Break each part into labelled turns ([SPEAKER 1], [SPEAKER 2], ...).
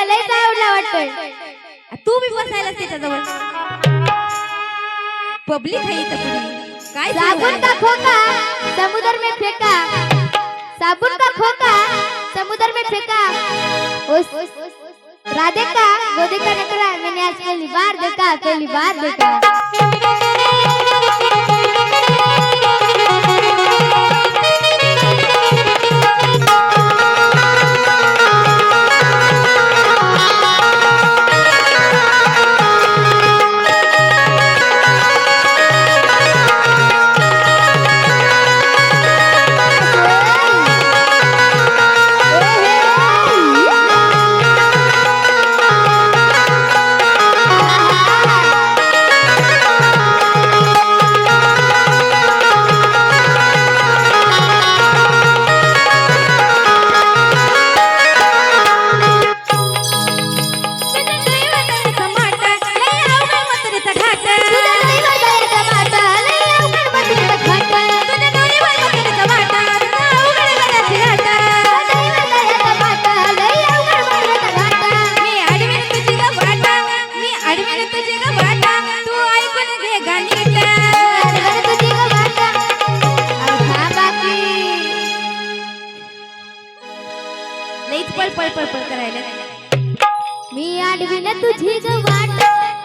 [SPEAKER 1] या
[SPEAKER 2] गोदीला लयच आवडला वाटतोय
[SPEAKER 1] तू बी बसायला त्याच्याजवळ. पब्लिक आहे इथं पुढे. काय
[SPEAKER 2] साबुन का खोका? समुद्र में फेंका. साबुन का खोका? समुद्र में फेंका. उस राधे का गोदे का नखरा मैंने आज पहली बार देखा पहली बार देखा।
[SPEAKER 1] लईच पळ पळ पळ करायला
[SPEAKER 2] मी आडवीन तुझी ग वाट.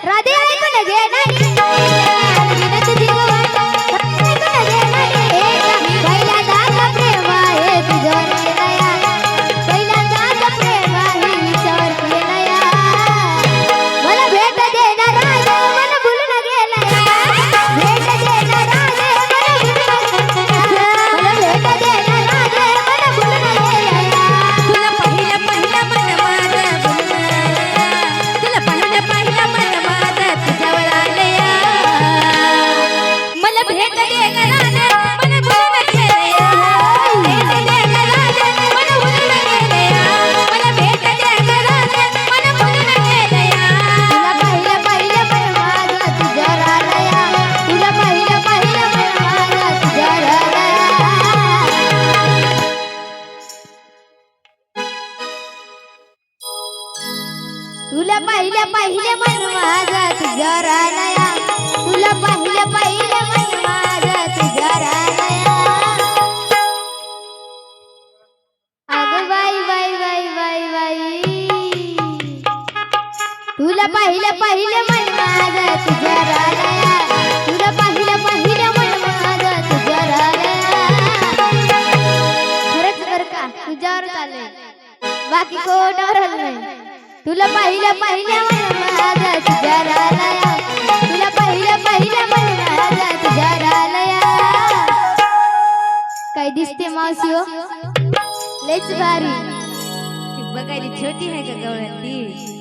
[SPEAKER 2] राधे ऐकून घे
[SPEAKER 1] तुला पाहिलं पाहिलं मन माझं
[SPEAKER 2] तुझ्या तुला पाहिलं पाहिलं मन माझं तुझ्या खरंच बर का तुझ्यावर चाललंय. बाकी कोणावर आलं नाही. तुला पाहिलं पाहिलं मन माझं तुझ्या तुला पाहिलं पाहिलं मन माझं तुझ्या काय दिसते मावशी हो? भारी.
[SPEAKER 1] बघायला छोटी आहे का गवळ्यात ती.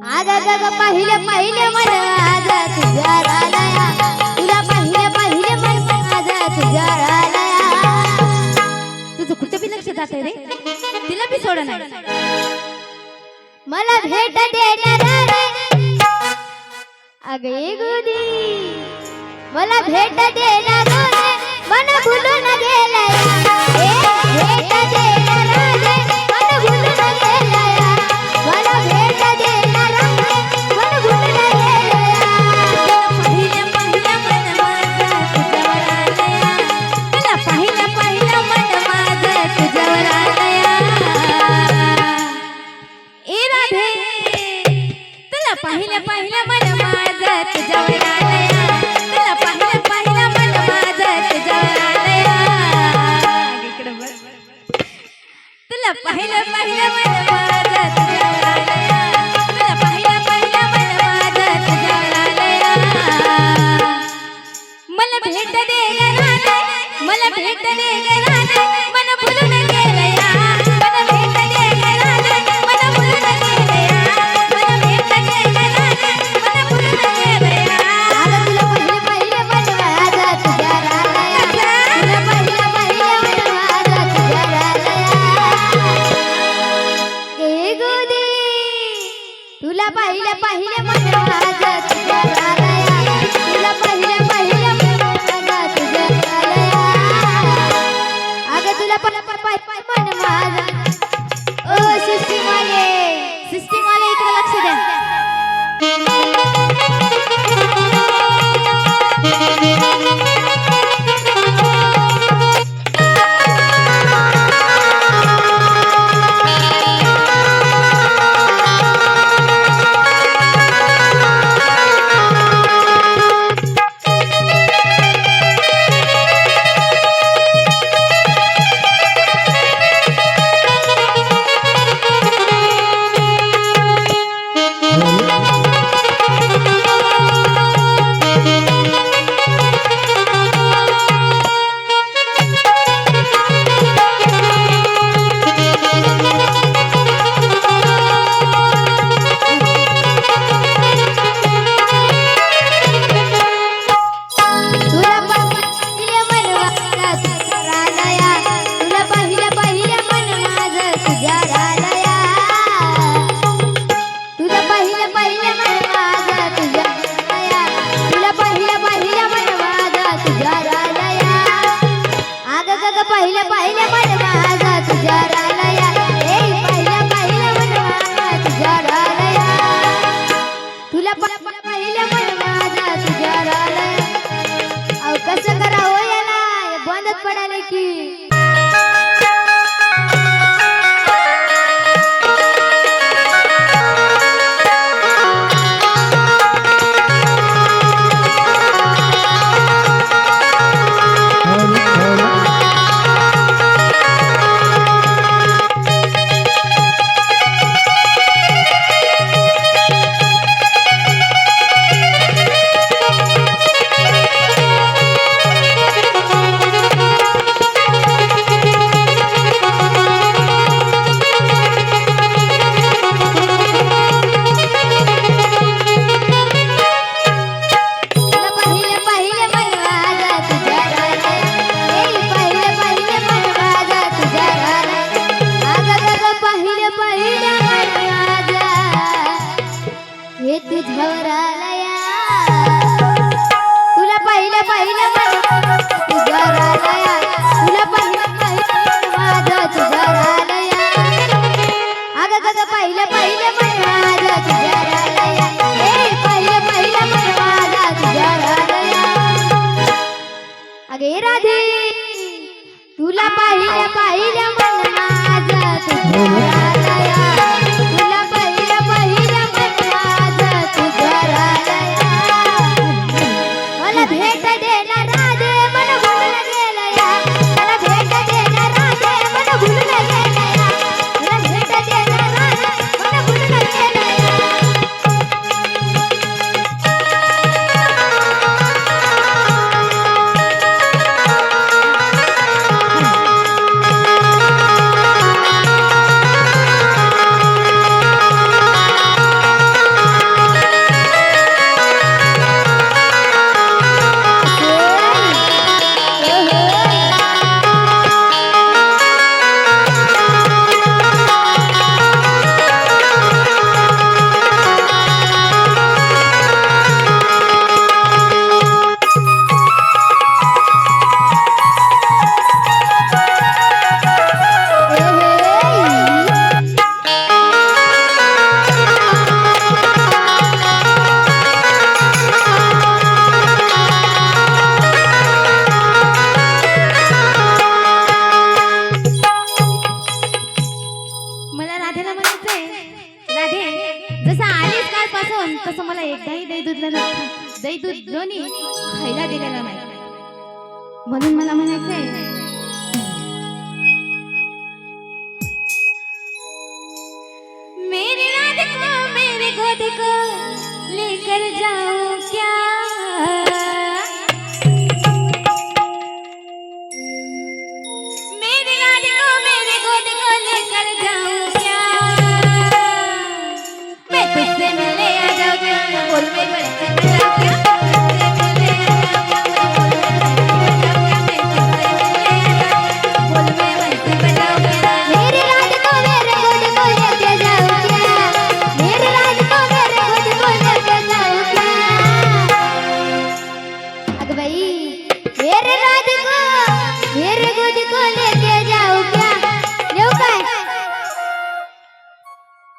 [SPEAKER 2] आगा गा पहिले पहिले मन माझा तुझ्या रालया तुला पहिले पहिले मन माझा तुझ्या रालया
[SPEAKER 1] तुझं कुठं बी लक्ष जात रे? तिला बी सोड
[SPEAKER 2] मला भेट देणार रे. अगे गुदी. मला भेट देणार रे. मन भुलून गेलया. ঝরালা दही दूध दोन्ही खायला दिलेलं नाही म्हणून मला म्हणायचंय मेरे राधिको मेरे गोधिको लेकर जाओ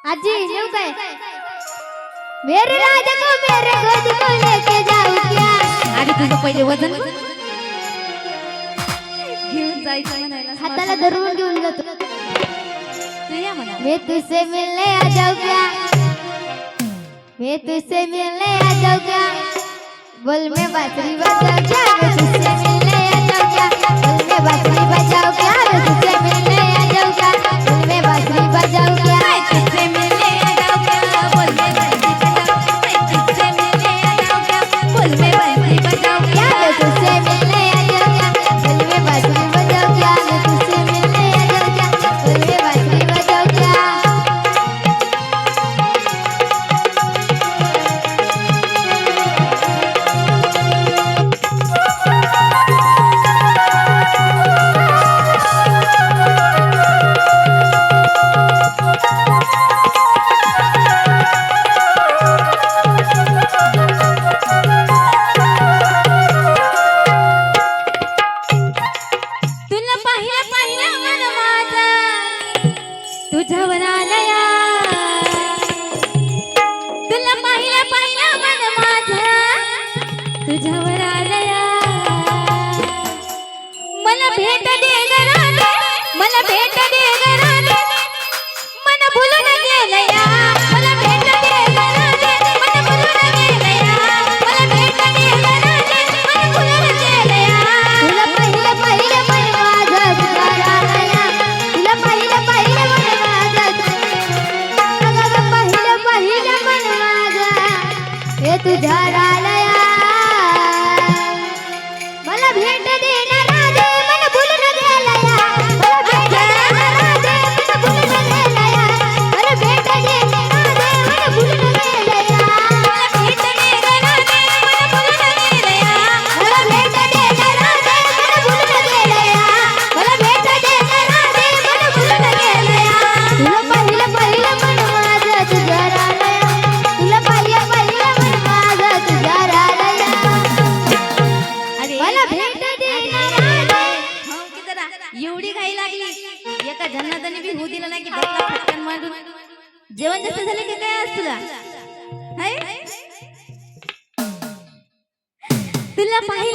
[SPEAKER 2] आजी येऊ काय?
[SPEAKER 3] मेरे राजा को मेरे गोद को लेके
[SPEAKER 2] जाऊ क्या?
[SPEAKER 1] आधी तुझं पहिले वजन घेऊन जायचं म्हणायला
[SPEAKER 2] हाताला धरून घेऊन जातो.
[SPEAKER 1] तू या म्हणा.
[SPEAKER 2] मैं तुझसे मिलने आ जाऊ क्या? मैं तुझसे मिलने आ जाऊ क्या? बोल मैं बासरी बजाऊ क्या मैं तुझसे मिलने आ जाऊ क्या? बोल मैं बासरी
[SPEAKER 1] बजाऊ क्या मैं
[SPEAKER 2] तुझसे मिलने
[SPEAKER 1] मला भेट
[SPEAKER 2] देणार